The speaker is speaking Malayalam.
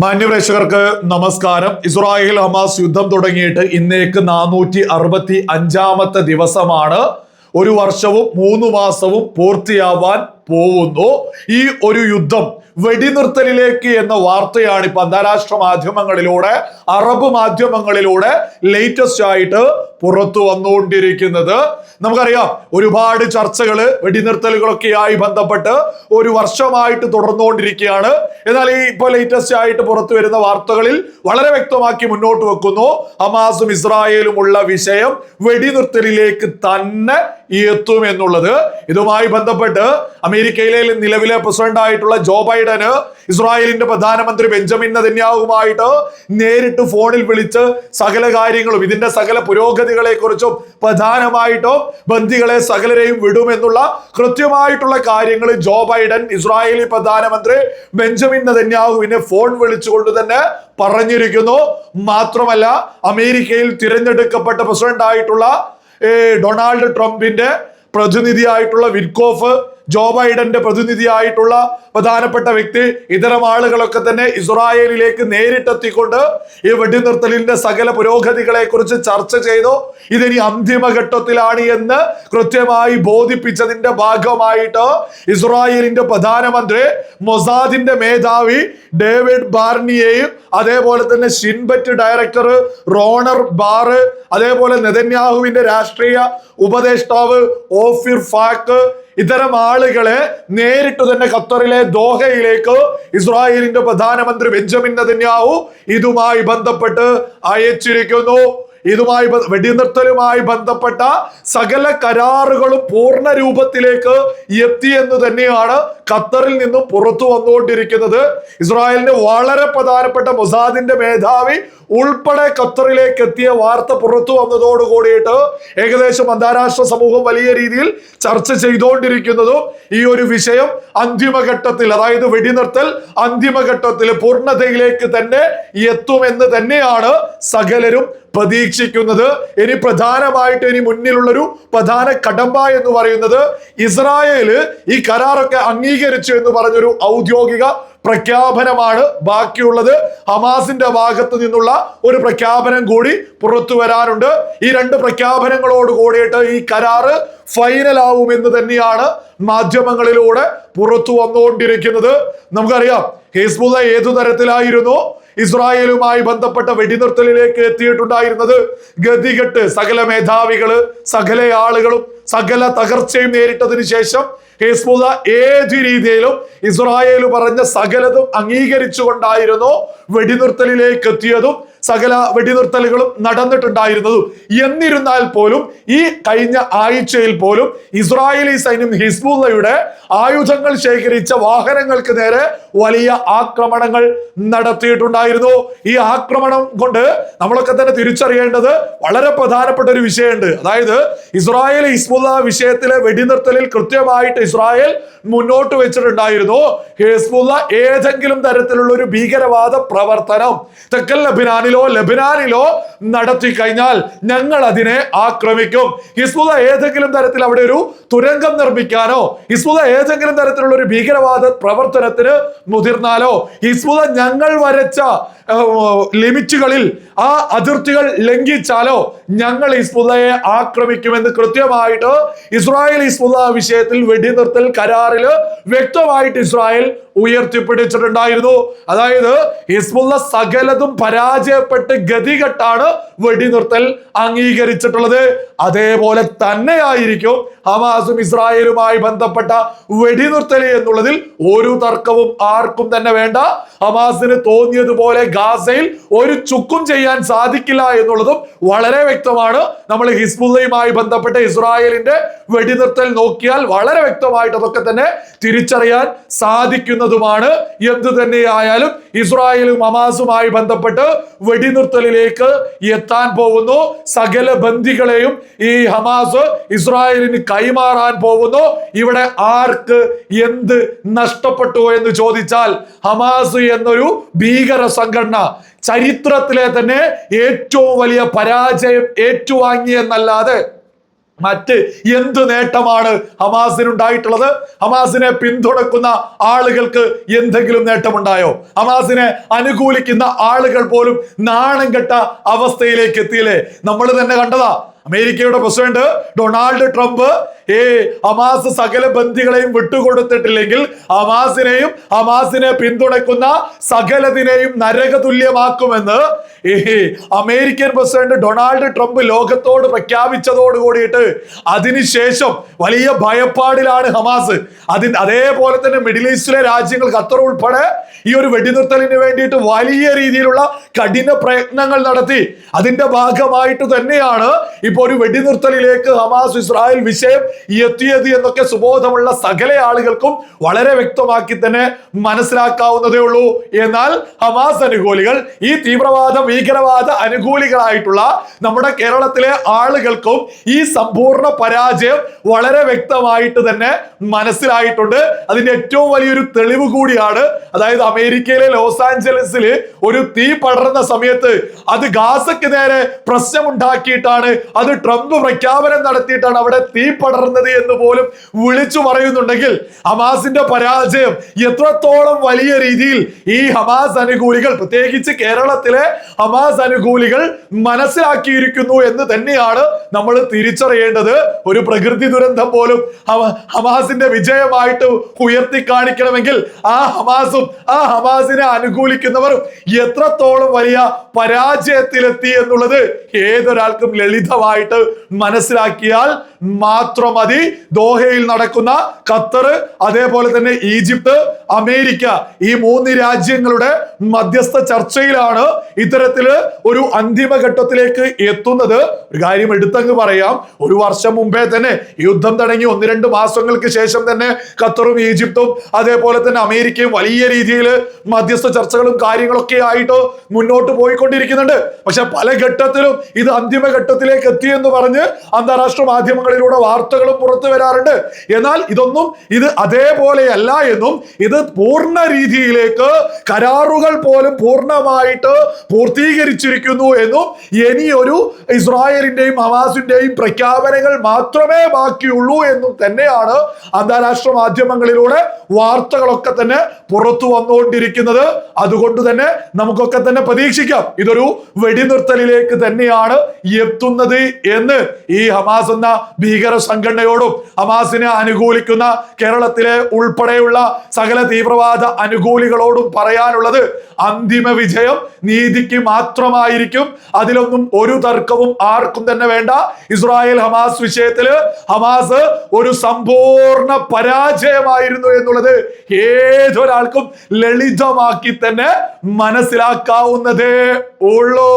മാന്യപ്രേക്ഷകർക്ക് നമസ്കാരം. ഇസ്രായേൽ ഹമാസ് യുദ്ധം തുടങ്ങിയിട്ട് ഇന്നേക്ക് നാനൂറ്റി അറുപത്തി അഞ്ചാമത്തെ ദിവസമാണ്. ഒരു വർഷവും മൂന്ന് മാസവും പൂർത്തിയാവാൻ പോകുന്നു. ഈ ഒരു യുദ്ധം വെടിനിർത്തലിലേക്ക് എന്ന വാർത്തയാണ് ഇപ്പൊ അന്താരാഷ്ട്ര മാധ്യമങ്ങളിലൂടെ അറബ് മാധ്യമങ്ങളിലൂടെ ലേറ്റസ്റ്റ് ആയിട്ട് പുറത്തു വന്നുകൊണ്ടിരിക്കുന്നത്. നമുക്കറിയാം ഒരുപാട് ചർച്ചകൾ വെടിനിർത്തലുകളൊക്കെയായി ബന്ധപ്പെട്ട് ഒരു വർഷമായിട്ട് തുടർന്നുകൊണ്ടിരിക്കുകയാണ്. എന്നാൽ ഈ ഇപ്പൊ ലേറ്റസ്റ്റ് ആയിട്ട് പുറത്തു വരുന്ന വാർത്തകളിൽ വളരെ വ്യക്തമാക്കി മുന്നോട്ട് വെക്കുന്നു. ഹമാസും ഇസ്രായേലുമുള്ള വിഷയം വെടിനിർത്തലിലേക്ക് തന്നെ എത്തും എന്നുള്ളത് ഇതുമായി ബന്ധപ്പെട്ട് അമേരിക്കയിലെ നിലവിലെ പ്രസിഡന്റ് ആയിട്ടുള്ള ജോ ബൈഡന് ഇസ്രായേലിന്റെ പ്രധാനമന്ത്രി ബെഞ്ചമിൻ നെതന്യാഹുമായിട്ട് നേരിട്ട് ഫോണിൽ വിളിച്ച് സകല കാര്യങ്ങളും ഇതിന്റെ സകല പുരോഗതികളെ കുറിച്ചും പ്രധാനമായിട്ടും ബന്ദികളെ സകലരെയും വിടുമെന്നുള്ള കൃത്യമായിട്ടുള്ള കാര്യങ്ങൾ ജോ ബൈഡൻ ഇസ്രായേലി പ്രധാനമന്ത്രി ബെഞ്ചമിൻ നെതന്യാഹുവിനെ ഫോൺ വിളിച്ചുകൊണ്ട് തന്നെ പറഞ്ഞിരിക്കുന്നു. മാത്രമല്ല അമേരിക്കയിൽ തിരഞ്ഞെടുക്കപ്പെട്ട പ്രസിഡന്റ് ആയിട്ടുള്ള ഏ, ഡൊണാൾഡ് ട്രംപിന്റെ പ്രതിനിധിയായിട്ടുള്ള വിറ്റ്കോഫ് ജോ ബൈഡന്റെ പ്രതിനിധിയായിട്ടുള്ള പ്രധാനപ്പെട്ട വ്യക്തി ഇത്തരം ആളുകളൊക്കെ തന്നെ ഇസ്രായേലിലേക്ക് നേരിട്ടെത്തിക്കൊണ്ട് ഈ വെടിനിർത്തലിന്റെ സകല പുരോഗതികളെ കുറിച്ച് ചർച്ച ചെയ്തു. ഇതിനി അന്തിമഘട്ടത്തിലാണ് എന്ന് കൃത്യമായി ബോധിപ്പിച്ചതിന്റെ ഭാഗമായിട്ട് ഇസ്രായേലിന്റെ പ്രധാനമന്ത്രി മൊസാദിന്റെ മേധാവി ഡേവിഡ് ബാർണിയെയും അതേപോലെ തന്നെ ഷിൻബറ്റ് ഡയറക്ടർ റോണർ ബാറ് അതേപോലെ നെതന്യാഹുവിന്റെ രാഷ്ട്രീയ ഉപദേഷ്ടാവ് ഓഫിർ ഫാക്ക് ഇത്തരം ആളുകളെ നേരിട്ട് തന്നെ ഖത്തറിലെ ദോഹയിലേക്ക് ഇസ്രായേലിന്റെ പ്രധാനമന്ത്രി ബെഞ്ചമിൻ നെതന്യാഹു ഇതുമായി ബന്ധപ്പെട്ട് അയച്ചിരിക്കുന്നു. ഇതുമായി വെടിനിർത്തലുമായി ബന്ധപ്പെട്ട സകല കരാറുകളും പൂർണ രൂപത്തിലേക്ക് എത്തി എന്ന് തന്നെയാണ് ഖത്തറിൽ നിന്നും പുറത്തു വന്നുകൊണ്ടിരിക്കുന്നത്. ഇസ്രായേലിന്റെ വളരെ പ്രധാനപ്പെട്ട മൊസാദിന്റെ മേധാവി ഉൾപ്പെടെ ഖത്തറിലേക്ക് എത്തിയ വാർത്ത പുറത്തു വന്നതോട് കൂടിയിട്ട് ഏകദേശം അന്താരാഷ്ട്ര സമൂഹം വലിയ രീതിയിൽ ചർച്ച ചെയ്തുകൊണ്ടിരിക്കുന്നതും ഈ ഒരു വിഷയം അന്തിമഘട്ടത്തിൽ അതായത് വെടിനിർത്തൽ അന്തിമഘട്ടത്തിൽ പൂർണതയിലേക്ക് തന്നെ എത്തുമെന്ന് തന്നെയാണ് സകലരും പ്രതീക്ഷിക്കുന്നത് ഇനി പ്രധാനമായിട്ട് ഇനി മുന്നിലുള്ളൊരു പ്രധാന കടമ്പ എന്ന് പറയുന്നത് ഇസ്രായേൽ ഈ കരാറൊക്കെ അംഗീകരിച്ചു എന്ന് പറഞ്ഞൊരു ഔദ്യോഗിക പ്രഖ്യാപനമാണ് ബാക്കിയുള്ളത്. ഹമാസിന്റെ ഭാഗത്ത് നിന്നുള്ള ഒരു പ്രഖ്യാപനം കൂടി പുറത്തു വരാനുണ്ട്. ഈ രണ്ട് പ്രഖ്യാപനങ്ങളോട് കൂടിയിട്ട് ഈ കരാറ് ഫൈനൽ എന്ന് തന്നെയാണ് മാധ്യമങ്ങളിലൂടെ പുറത്തു വന്നുകൊണ്ടിരിക്കുന്നത്. നമുക്കറിയാം ഹിസ്ബുള്ള ഏതു തരത്തിലായിരുന്നു? ഇസ്രായേലുമായി ബന്ധപ്പെട്ട വെടിനിർത്തലിലേക്ക് എത്തിയിട്ടുണ്ടായിരുന്നത് ഗതികെട്ട് സകല മേധാവികൾ സകല ആളുകളും സകല തകർച്ചയും നേരിട്ടതിന് ശേഷം ഹിസ്ബുദ ഏത് രീതിയിലും ഇസ്രായേൽ പറഞ്ഞ സകലതും അംഗീകരിച്ചുകൊണ്ടായിരുന്നു വെടിനിർത്തലിലേക്ക് എത്തിയതും. സകല വെടിനിർത്തലുകളും നടന്നിട്ടുണ്ടായിരുന്നതും. എന്നിരുന്നാൽ പോലും ഈ കഴിഞ്ഞ ആഴ്ചയിൽ പോലും ഇസ്രായേലി സൈന്യം ഹിസ്ബുള്ളയുടെ ആയുധങ്ങൾ ശേഖരിച്ച വാഹനങ്ങൾക്ക് നേരെ വലിയ ആക്രമണങ്ങൾ നടത്തിയിട്ടുണ്ടായിരുന്നു. ഈ ആക്രമണം കൊണ്ട് നമ്മളൊക്കെ തന്നെ തിരിച്ചറിയേണ്ടത് വളരെ പ്രധാനപ്പെട്ട ഒരു വിഷയമുണ്ട്. അതായത് ഇസ്രായേൽ ഹിസ്ബുള്ള വിഷയത്തിലെ വെടിനിർത്തലിൽ കൃത്യമായിട്ട് ഇസ്രായേൽ മുന്നോട്ട് വെച്ചിട്ടുണ്ടായിരുന്നു. ഹിസ്ബുള്ള ഏതെങ്കിലും തരത്തിലുള്ള ഒരു ഭീകരവാദ പ്രവർത്തനം തെക്കൻ ലബിനാനിലോ ലബനാനിലോ നടത്തി കഴിഞ്ഞാൽ ഞങ്ങൾ അതിനെ ആക്രമിക്കും. ഹിസ്ബുദ ഏതെങ്കിലും തരത്തിൽ അവിടെ ഒരു തുരങ്കം നിർമ്മിക്കാനോ ഹിസ്ബുദ ഏതെങ്കിലും തരത്തിലുള്ള ഒരു ഭീകരവാദ പ്രവർത്തനത്തിന് മുതിർന്നാലോ ഹിസ്ബുദ ഞങ്ങൾ വരച്ച ലിമിറ്റുകളിൽ ആ അതിർത്തികൾ ലംഘിച്ചാലോ ഞങ്ങൾ ഹിസ്ബുദയെ ആക്രമിക്കുമെന്ന് കൃത്യമായിട്ട് ഇസ്രായേൽ ഹിസ്ബുദ വിഷയത്തിൽ വെടിനിർത്തൽ കരാറിൽ വ്യക്തമായിട്ട് ഇസ്രായേൽ ഉയർത്തിപ്പിടിച്ചിട്ടുണ്ടായിരുന്നു. അതായത് ഹിസ്ബുള്ള സകലതും പരാജയപ്പെട്ട് ഗതികെട്ടാണ് വെടിനിർത്തൽ അംഗീകരിച്ചിട്ടുള്ളത്. അതേപോലെ തന്നെയായിരിക്കും ഹമാസും ഇസ്രായേലുമായി ബന്ധപ്പെട്ട വെടിനിർത്തൽ എന്നുള്ളതിൽ ഒരു തർക്കവും ആർക്കും തന്നെ വേണ്ട. ഹമാസിന് തോന്നിയതുപോലെ ഗാസയിൽ ഒരു ചുക്കും ചെയ്യാൻ സാധിക്കില്ല എന്നുള്ളതും വളരെ വ്യക്തമാണ്. നമ്മൾ ഹിസ്ബുള്ളയുമായി ബന്ധപ്പെട്ട ഇസ്രായേലിന്റെ വെടിനിർത്തൽ നോക്കിയാൽ വളരെ വ്യക്തമായിട്ട് അതൊക്കെ തന്നെ തിരിച്ചറിയാൻ സാധിക്കുന്നതുമാണ് എന്തു തന്നെയായാലും ഇസ്രായേലും ഹമാസുമായി ബന്ധപ്പെട്ട് വെടിനിർത്തലിലേക്ക് എത്താൻ പോകുന്നു. സകല ബന്ദികളെയും ഈ ഹമാസ് ഇസ്രായേലിന് കൈമാറാൻ പോകുന്നു. ഇവിടെ ആർക്ക് എന്ത് നഷ്ടപ്പെട്ടു എന്ന് ചോദിച്ചാൽ ഹമാസ് എന്നൊരു ഭീകര സംഘടന ചരിത്രത്തിലെ തന്നെ ഏറ്റവും വലിയ പരാജയം ഏറ്റുവാങ്ങിയെന്നല്ലാതെ മറ്റ് എന്ത് നേട്ടമാണ് ഹമാസിനുണ്ടായിട്ടുള്ളത്? ഹമാസിനെ പിന്തുണക്കുന്ന ആളുകൾക്ക് എന്തെങ്കിലും നേട്ടമുണ്ടായോ? ഹമാസിനെ അനുകൂലിക്കുന്ന ആളുകൾ പോലും നാണം കെട്ട അവസ്ഥയിലേക്ക് എത്തിയില്ലേ? നമ്മൾ തന്നെ കണ്ടതാ അമേരിക്കയുടെ പ്രസിഡന്റ് ഡൊണാൾഡ് ട്രംപ് ഏ ഹമാസ് സകല ബന്ധികളെയും വിട്ടുകൊടുത്തിട്ടില്ലെങ്കിൽ ഹമാസിനെയും ഹമാസിനെ പിന്തുണയ്ക്കുന്ന സകലതിനെയും നരകതുല്യമാക്കുമെന്ന് ഈ അമേരിക്കൻ പ്രസിഡന്റ് ഡൊണാൾഡ് ട്രംപ് ലോകത്തോട് പ്രഖ്യാപിച്ചതോട് കൂടിയിട്ട് അതിനുശേഷം വലിയ ഭയപ്പാടിലാണ് ഹമാസ്. അതിന് അതേപോലെ തന്നെ മിഡിൽ ഈസ്റ്റിലെ രാജ്യങ്ങൾ ഖത്തർ ഉൾപ്പെടെ ഈ ഒരു വെടിനിർത്തലിന് വേണ്ടിയിട്ട് വലിയ രീതിയിലുള്ള കഠിന പ്രയത്നങ്ങൾ നടത്തി. അതിന്റെ ഭാഗമായിട്ട് തന്നെയാണ് ഇപ്പോൾ ഒരു വെടിനിർത്തലിലേക്ക് ഹമാസ് ഇസ്രായേൽ വിഷയം എത്തിയത് എന്നൊക്കെ സുബോധമുള്ള സകല ആളുകൾക്കും വളരെ വ്യക്തമാക്കി തന്നെ മനസ്സിലാക്കാവുന്നതേ ഉള്ളൂ. എന്നാൽ ഹമാസ് അനുകൂലികൾ ഈ തീവ്രവാദ ഭീകരവാദ അനുകൂലികളായിട്ടുള്ള നമ്മുടെ കേരളത്തിലെ ആളുകൾക്കും ഈ സമ്പൂർണ പരാജയം വളരെ വ്യക്തമായിട്ട് തന്നെ മനസ്സിലായിട്ടുണ്ട്. അതിന്റെ ഏറ്റവും വലിയൊരു തെളിവ് കൂടിയാണ് അതായത് അമേരിക്കയിലെ ലോസ് ആഞ്ചലസിൽ ഒരു തീ പടർന്ന സമയത്ത് അത് ഗാസയ്ക്ക് നേരെ പ്രശ്നമുണ്ടാക്കിയിട്ടാണ് അത് ട്രംപ് പ്രഖ്യാപനം നടത്തിയിട്ടാണ് അവിടെ തീ പടർന്നത് എന്ന് പോലും വിളിച്ചു പറയുന്നുണ്ടെങ്കിൽ ഹമാസിന്റെ പരാജയം എത്രത്തോളം വലിയ രീതിയിൽ ഈ ഹമാസ് അനുകൂലികൾ പ്രത്യേകിച്ച് കേരളത്തിലെ ഹമാസ് അനുകൂലികൾ മനസ്സിലാക്കിയിരിക്കുന്നു എന്ന് തന്നെയാണ് നമ്മൾ തിരിച്ചറിയേണ്ടത്. ഒരു പ്രകൃതി ദുരന്തം പോലും ഹമ- ഹമാസിന്റെ വിജയമായിട്ട് ഉയർത്തി കാണിക്കണമെങ്കിൽ ആ ഹമാസും ആ ഹമാസിനെ അനുകൂലിക്കുന്നവരും എത്രത്തോളം വലിയ പരാജയത്തിലെത്തി എന്നുള്ളത് ഏതൊരാൾക്കും ലളിതമായിട്ട് മനസ്സിലാക്കിയാൽ മാത്രം മതി ദോഹയിൽ നടക്കുന്ന ഖത്തർ അതേപോലെ തന്നെ ഈജിപ്ത് അമേരിക്ക ഈ മൂന്ന് രാജ്യങ്ങളുടെ മധ്യസ്ഥ ചർച്ചയിലാണ് ഇത്തരത്തിൽ ഒരു അന്തിമ ഘട്ടത്തിലേക്ക് എത്തുന്നത് ഒരു കാര്യം എടുത്തങ്ങ് പറയാം. ഒരു വർഷം മുമ്പേ തന്നെ യുദ്ധം തുടങ്ങി. ഒന്ന് രണ്ട് മാസങ്ങൾക്ക് ശേഷം തന്നെ ഖത്തറും ഈജിപ്തും അതേപോലെ തന്നെ അമേരിക്കയും വലിയ രീതിയിൽ മധ്യസ്ഥ ചർച്ചകളും കാര്യങ്ങളൊക്കെ ആയിട്ട് മുന്നോട്ട് പോയിക്കൊണ്ടിരിക്കുന്നുണ്ട്. പക്ഷെ പല ഘട്ടത്തിലും ഇത് അന്തിമ ഘട്ടത്തിലേക്ക് എത്തിയെന്ന് പറഞ്ഞ് അന്താരാഷ്ട്ര മാധ്യമങ്ങളിലൂടെ വാർത്തകളും പുറത്തു വരാറുണ്ട്. എന്നാൽ ഇതൊന്നും ഇത് അതേപോലെയല്ല എന്നും ഇത് പൂർണ രീതിയിലേക്ക് കരാറുകൾ പോലും പൂർണമായിട്ട് പൂർത്തീകരിച്ചിരിക്കുന്നു എന്നും ഇനിയൊരു ഇസ്രായേലിന്റെയും ഹമാസിന്റെയും പ്രഖ്യാപനങ്ങൾ മാത്രമേ ബാക്കിയുള്ളൂ എന്നും തന്നെയാണ് അന്താരാഷ്ട്ര മാധ്യമങ്ങളിലൂടെ വാർത്തകളൊക്കെ തന്നെ പുറത്തു വന്നുകൊണ്ടിരിക്കുന്നത്. അതുകൊണ്ട് തന്നെ നമുക്കൊക്കെ തന്നെ പ്രതീക്ഷിക്കാം ഇതൊരു വെടിനിർത്തലിലേക്ക് തന്നെയാണ് എത്തുന്നത് എന്ന്. ഈ ഹമാസ് എന്ന ഭീകര സംഘടനയോടും ഹമാസിനെ അനുകൂലിക്കുന്ന കേരളത്തിലെ ഉൾപ്പെടെയുള്ള സകല തീവ്രവാദ അനുകൂലികളോടും പറയാനുള്ളത് അന്തിമ വിജയം നീതിക്ക് മാത്രമായിരിക്കും. അതിലൊന്നും ഒരു തർക്കവും ആർക്കും തന്നെ വേണ്ട. ഇസ്രായേൽ ഹമാസ് വിഷയത്തിൽ ഹമാസ് ഒരു സമ്പൂർണ പരാജയമായിരുന്നു എന്നുള്ളത് ഏതൊരാൾക്കും ലളിതമാക്കി തന്നെ മനസ്സിലാക്കാവുന്നതേ ഉള്ളൂ.